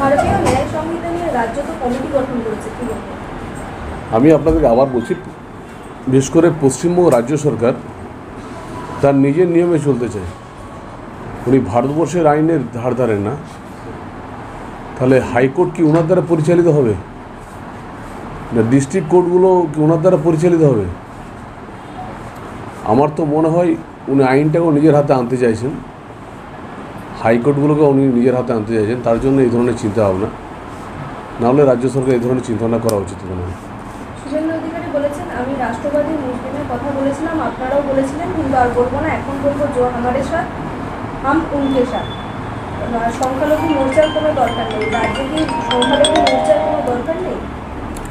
ভারতীয় ন্যায় সংহিতা রাজ্য তো কমিটি গঠন করেছে, কি আমি আপনাদেরকে আবার বলছি, বিশেষ করে পশ্চিমবঙ্গ রাজ্য সরকার তার নিজের নিয়মে চলতে চায়। উনি ভারতবর্ষের আইনের ধার ধারেন না। তাহলে হাইকোর্ট কি ওনার দ্বারা পরিচালিত হবে? না ডিস্ট্রিক্ট কোর্টগুলো কি ওনার দ্বারা পরিচালিত হবে? আমার তো মনে হয় উনি আইনটাকেও নিজের হাতে আনতে চাইছেন। হাইকোর্টগুলোকে উনি নিজের হাতে আনতে চাইছেন তার জন্য এই ধরনের চিন্তা ভাবনা নাহলে রাজ্য সরকার এই ধরনের চিন্তাভাবনা করা উচিত মনে হয়। বলেছেন আমি রাষ্ট্রবাদী মুসলিমের কথা বলেছিলাম আপনারাও বলেছিলেন কিন্তু আর বলব না এখন বলব জো আমারে সাথ হাম উনকে সাথ সংখ্যালঘু মোর্চার কোনো দরকার নেই রাজ্যে কি সংখ্যালঘু মোর্চার কোনো দরকার নেই?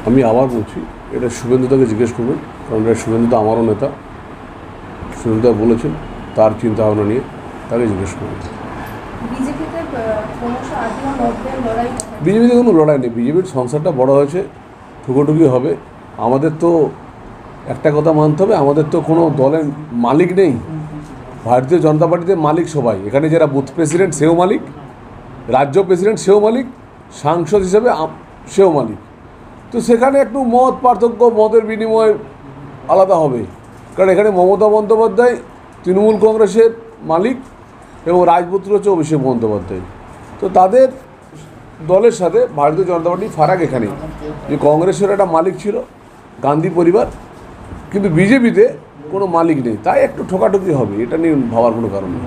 আমি আবার বলছি এটা শুভেন্দুদাকে জিজ্ঞেস করবেন কারণ এটা শুভেন্দুদা আমারও নেতা। শুভেন্দুদা বলেছেন তার চিন্তা ভাবনা নিয়ে তাকে জিজ্ঞেস করবেন। বিজেপিতে কোনো লড়াই নেই। বিজেপির সংসারটা বড় হয়েছে, ঠুকোঠুকি হবে। আমাদের তো একটা কথা মানতে হবে, আমাদের তো কোনো দলের মালিক নেই। ভারতীয় জনতা পার্টিতে মালিক সবাই। এখানে যারা বুথ প্রেসিডেন্ট, সেও মালিক। রাজ্য প্রেসিডেন্ট, সেও মালিক। সাংসদ হিসেবে সেও মালিক। তো সেখানে একটু মত পার্থক্য, মতের বিনিময় আলাদা হবে। কারণ এখানে মমতা বন্দ্যোপাধ্যায়, তৃণমূল কংগ্রেসের মালিক এবং রাজপুত্র হচ্ছে অভিষেক বন্দ্যোপাধ্যায়। তো তাদের দলের সাথে ভারতীয় জনতা পার্টি ফারাক এখানে যে কংগ্রেসের একটা মালিক ছিল, গান্ধী পরিবার, কিন্তু বিজেপিতে কোনো মালিক নেই। তাই একটু ঠোকাঠুকি হবে, এটা নিয়ে ভাবার কোনো কারণ নেই।